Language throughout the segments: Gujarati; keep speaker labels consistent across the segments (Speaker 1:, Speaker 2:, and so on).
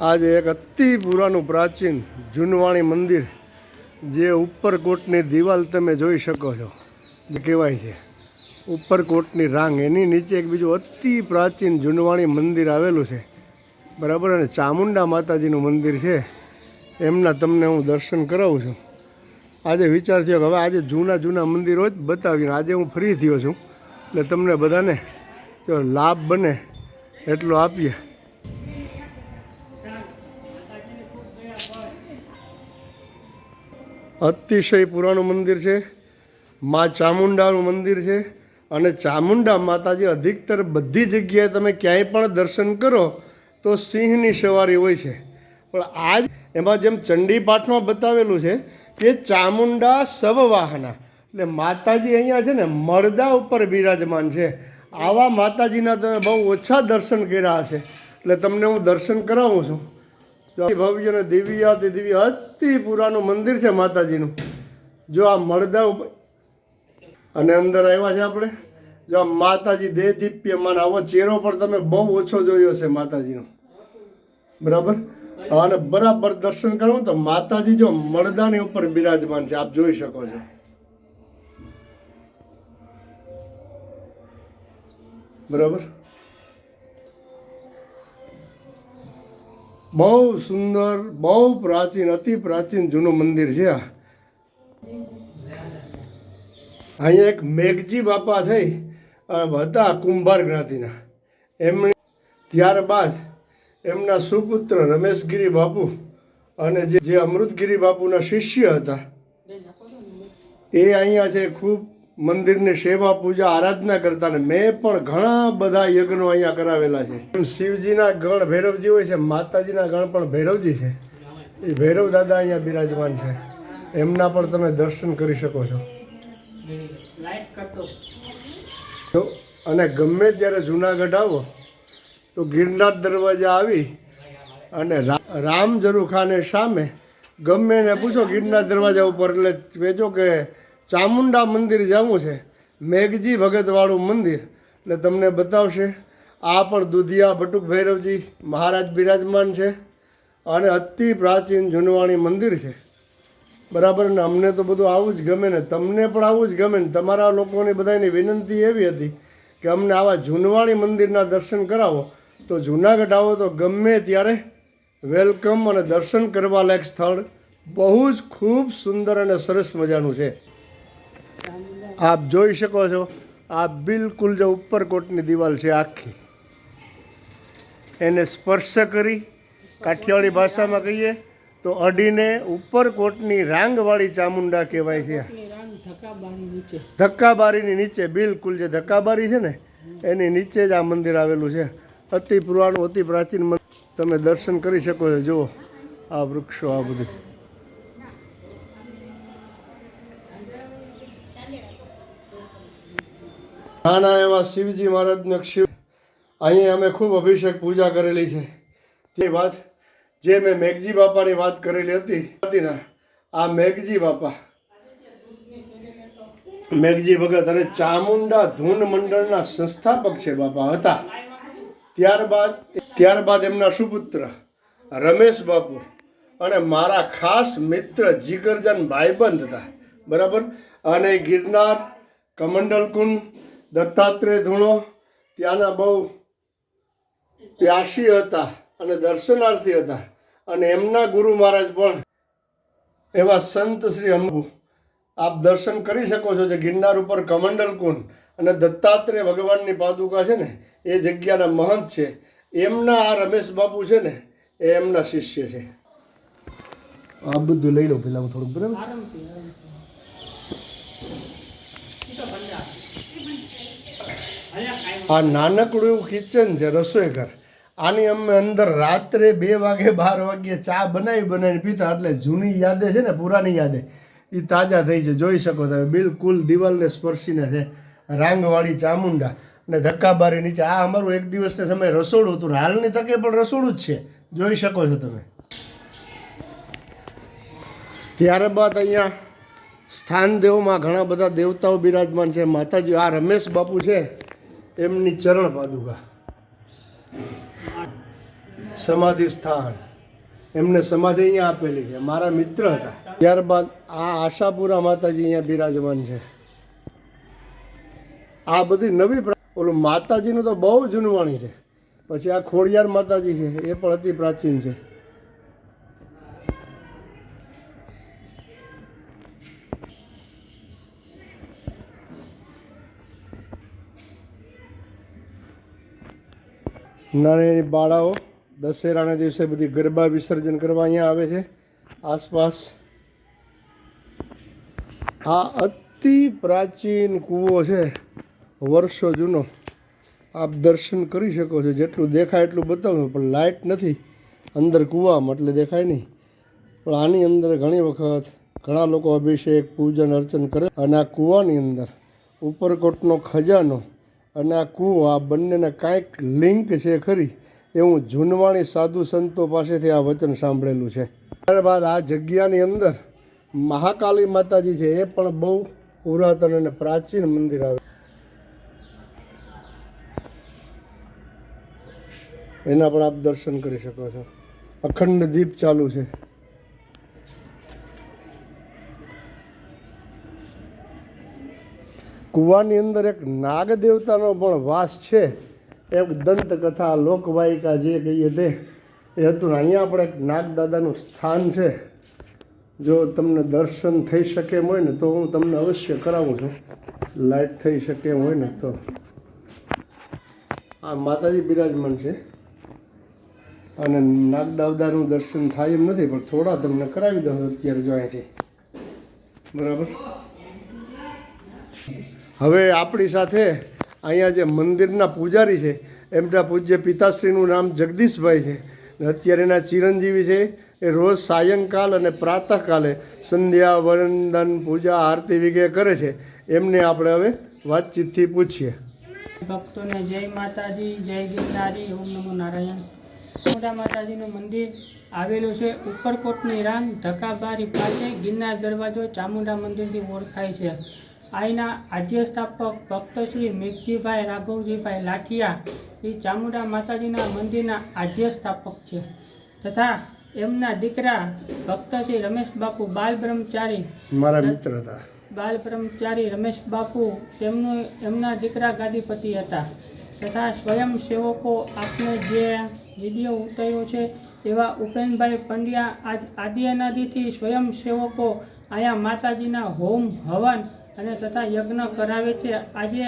Speaker 1: આજે એક અતિ પુરાનું પ્રાચીન જૂનવાણી મંદિર જે ઉપરકોટની દિવાલ તમે જોઈ શકો છો. જે કહેવાય છે. ઉપરકોટની રાંગ. એની નીચે એક બીજું અતિ પ્રાચીન જૂનવાણી મંદિર આવેલું છે. બરાબર? અને ચામુંડા માતાજીનું મંદિર છે. એમના તમને હું દર્શન કરાવું છું. આજે વિચાર થયો કે હવે આજે જૂના જૂના મંદિરો જ બતાવીને આજે હું ફ્રી થયો છું. એટલે તમને બધાને જો લાભ બને એટલો આપીએ. અતિશય પુરાણું મંદિર છે. મા ચામુંડાનું મંદિર છે અને ચામુંડા માતાજી અધિકતર બધી જગ્યાએ તમે ક્યાંય પણ દર્શન કરો તો સિંહની સવારી હોય છે. પણ આજ એમાં જેમ ચંડી પાઠમાં બતાવેલું છે કે ચામુંડા સવવાહના. એટલે માતાજી અહીંયા છે ને મરદા ઉપર બિરાજમાન છે. આવા માતાજીના તમે બહુ ઓછા દર્શન કર્યા હશે. એટલે તમને હું દર્શન કરાવું છું. ભવ્ય અને દિવ્ય તે દિવ્ય અતિ પુરાનું મંદિર છે માતાજીનું. જો આ મળદા ઉપર અને અંદર આવ્યા છે આપણે. જો આ માતાજી દેહ દીપ્યમાન, આવો ચહેરો પણ તમે બહુ ઓછો જોયો છે માતાજીનો. બરાબર? અને બરાબર દર્શન કરવું તો માતાજી જો મળદાની ઉપર બિરાજમાન છે, આપ જોઈ શકો છો. બરાબર? બહુ સુંદર, બહુ પ્રાચીન, અતિ પ્રાચીન જૂનું મંદિર છે અહીંયા એક મેઘજી બાપા થઈ હતા કુંભાર જ્ઞાતિના. એમણે ત્યારબાદ એમના સુપુત્ર રમેશગીરી બાપુ અને જે અમૃતગીરી બાપુના શિષ્ય હતા, એ અહીંયા છે ખૂબ મંદિરની સેવા, પૂજા, આરાધના કરતા ને મેં પણ ઘણા બધા યજ્ઞો અહીંયા કરાવેલા છે. શિવજીના ગણ ભૈરવજી હોય છે, માતાજીના ગણ પણ ભૈરવજી છે. એ ભૈરવ દાદા અહીંયા બિરાજમાન છે. એમના પણ તમે દર્શન કરી શકો છો. અને ગમે ત્યારે જુનાગઢ આવો, તો ગિરનાર દરવાજા આવી અને રામ જરૂખાને સામે ગમે એને પૂછો, ગિરનાર દરવાજા ઉપર એટલે કહેજો કે ચામુંડા મંદિર જવું છે. મેઘજી ભગતવાળું મંદિર. એટલે તમને બતાવશે, આ પણ દુધિયા બટુક ભૈરવજી મહારાજ બિરાજમાન છે અને અતિ પ્રાચીન જૂનવાણી મંદિર છે. બરાબર ને? અમને તો બધું આવું જ ગમે ને? તમને પણ આવું જ ગમે ને? તમારા લોકોની બધાની વિનંતી એવી હતી કે અમને આવા જૂનવાણી મંદિરના દર્શન કરાવો. તો જુનાગઢ આવો તો ગમે ત્યારે વેલકમ અને દર્શન કરવા લાયક સ્થળ. બહુ જ ખૂબ સુંદર અને સરસ મજાનું છે. આપ જોઈ શકો છો આ બિલકુલ જે ઉપરકોટની દિવાલ છે આખી. એને સ્પર્શ કરી કાઠિયાવાડી ભાષામાં કહીએ તો અડીને ઉપરકોટની રાંગવાળી ચામુંડા કહેવાય છે. ધક્કાબારીની નીચે બિલકુલ જે ધક્કાબારી છે ને એની નીચે જ આ મંદિર આવેલું છે. અતિ પુરાણું અતિ પ્રાચીન મંદિર. તમે દર્શન કરી શકો છો જુઓ આ વૃક્ષો આ બધું. નાના એવા શિવજી મહારાજનો શિવ અહીં અમે ખૂબ અભિષેક પૂજા કરેલી છે. તે વાત જે મેં મેઘજી બાપાની વાત કરેલી હતી હતી ને, આ મેઘજી બાપા. મેઘજી ભગત અને ચામુંડા ધૂન મંડળના સંસ્થાપક છે બાપા હતા. ત્યારબાદ ત્યારબાદ એમના સુપુત્ર રમેશ બાપુ અને મારા ખાસ મિત્ર જીગરજન ભાઈબંધ હતા. બરાબર? અને ગિરનાર કમંડલકુંડ દત્તાત્રેય ધૂણો, ત્યાંના બહુ પ્યાસી હતા અને દર્શનાર્થી હતા. અને એમના ગુરુ મહારાજ પણ એવા સંત શ્રી અંબુ આપ દર્શન કરી શકો છો જે ગિરનાર ઉપર કમંડલ કુંડ અને દત્તાત્રેય ભગવાનની પાદુકા છે ને, એ જગ્યાના મહંત છે. એમના આ રમેશ બાપુ છે ને, એ એમના શિષ્ય છે. આ બધું લઈ લો પેલા થોડુંક, બરાબર? આ નાનકડું એવું કિચન છે રસોઈ ઘર. આની અમે અંદર રાત્રે બે વાગે બાર વાગે ચા બનાવી બનાવીને પીતા. એટલે જૂની યાદે છે ને પુરાની યાદે. એ તાજા થઈ છે જોઈ શકો તમે. બિલકુલ દિવાલને સ્પર્શીને છે રાંગવાળી ચામુંડા ને ધક્કાબારી નીચે. આ અમારું એક દિવસને સમય રસોડું હતું હાલની તકે પણ રસોડું જ છે. જોઈ શકો છો તમે. ત્યારબાદ અહીંયા સ્થાન દેવમાં ઘણા બધા દેવતાઓ બિરાજમાન છે. માતાજી આ રમેશ બાપુ છે. એમની ચરણ પાદુકા. સમાધિ સ્થાન. એમને સમાધિ અહીંયા આપેલી છે. મારા મિત્ર હતા. ત્યારબાદ આ આશાપુરા માતાજી અહીંયા બિરાજમાન છે. આ બધી નવી ઓલું માતાજીનું તો બહુ જૂનવાણી છે. પછી આ ખોડિયાર માતાજી છે, એ પણ અતિ પ્રાચીન છે. નાની બાળાઓ દશેરાના દિવસે બધી ગરબા વિસર્જન કરવા અહીંયા આવે છે. આસપાસ આ અતિ પ્રાચીન કૂવો છે. વર્ષો જૂનો. આપ દર્શન કરી શકો છો. જેટલું દેખાય એટલું બતાવું પણ લાઇટ નથી. અંદર કૂવામાં એટલે દેખાય નહીં. પણ આની અંદર ઘણી વખત ઘણા લોકો અભિષેક, પૂજન, અર્ચન કરે અને આ કૂવાની અંદર ઉપરકોટનો ખજાનો અને આ કૂવો, આ બંનેને કાંઈક લિંક છે ખરી એવું જૂનવાણી સાધુ સંતો પાસેથી આ વચન સાંભળેલું છે. ત્યારબાદ આ જગ્યાની અંદર મહાકાલી માતાજી છે, એ પણ બહુ પુરાતન અને પ્રાચીન મંદિર આવે. એના પણ આપ દર્શન કરી શકો છો. અખંડ દીપ ચાલુ છે. કૂવાની અંદર એક નાગ દેવતાનો પણ વાસ છે. એક દંતકથા લોકવાયિકા જે કહીએ તે, એ હતું. અહીંયા આપણે એક નાગદાદાનું સ્થાન છે. જો તમને દર્શન થઈ શકે એમ હોય ને, તો હું તમને અવશ્ય કરાવું છું. લાઈટ થઈ શકે એમ હોય ને, તો. આ માતાજી બિરાજમાન છે. અને નાગદાદાનું દર્શન થાય એમ નથી, પણ થોડા તમને કરાવી દઉં અત્યારે જો અહીંથી. બરાબર? હવે આપણી સાથે અહીંયા જે મંદિરના પૂજારી છે, એમના પૂજ્ય પિતાશ્રીનું નામ જગદીશભાઈ છે. ને અત્યારે એના ચિરંજીવી છે, એ રોજ સાયંકાલ અને પ્રાતઃકાલે સંધ્યા વંદન પૂજા, આરતી વિગે કરે છે. એમને આપણે હવે વાતચીતથી પૂછીએ.
Speaker 2: ભક્તોને જય માતાજી, જય ગિરનારી, ઓમ નમો નારાયણ. મોટા માતાજીનું મંદિર આવેલું છે ઉપરકોટની રાન, ધક્કાબારી પાસે ગિરનાર દરવાજો ચામુંડા મંદિરથી ઓળખાય છે. અહીંના આદ્ય સ્થાપક ભક્ત શ્રી મેઘજીભાઈ રાઘવજીભાઈ લાઠિયા એ ચામુંડા માતાજીના મંદિરના આદ્ય સ્થાપક છે તથા એમના દીકરા ભક્ત શ્રી રમેશ બાપુ બાલ બ્રહ્મચારી
Speaker 1: મારા મિત્ર હતા.
Speaker 2: બાલ બ્રહ્મચારી રમેશ બાપુ તેમનું એમના દીકરા ગાદીપતિ હતા તથા સ્વયંસેવકો આપને જે વીડિયો ઉતાર્યો છે એવા ઉપેનભાઈ પંડ્યા આદિ અનાદિથી સ્વયંસેવકો અહીંયા માતાજીના હોમ હવન અને તથા યજ્ઞ કરાવે છે. આજે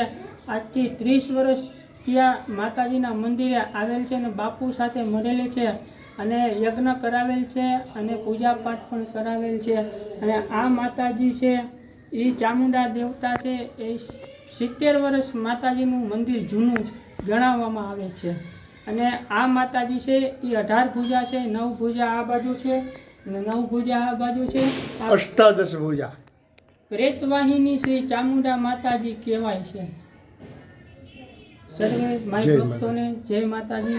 Speaker 2: આજથી ત્રીસ વર્ષ ત્યાં માતાજીના મંદિરે આવેલ છે અને બાપુ સાથે મળેલી છે અને યજ્ઞ કરાવેલ છે અને પૂજા પાઠ પણ કરાવેલ છે. અને આ માતાજી છે, એ ચામુંડા દેવતા છે, એ સિત્તેર વર્ષ માતાજીનું મંદિર જૂનું ગણાવવામાં આવે છે. અને આ માતાજી છે, એ અઢાર ભુજા છે, નવ ભુજા આ બાજુ છે અને નવ ભુજા આ બાજુ છે.
Speaker 1: અષ્ટાદશ પૂજા
Speaker 2: પ્રેતવાહિની શ્રી ચામુંડા માતાજી કહેવાય છે. સર્વે માય ભક્તોને જય માતાજી.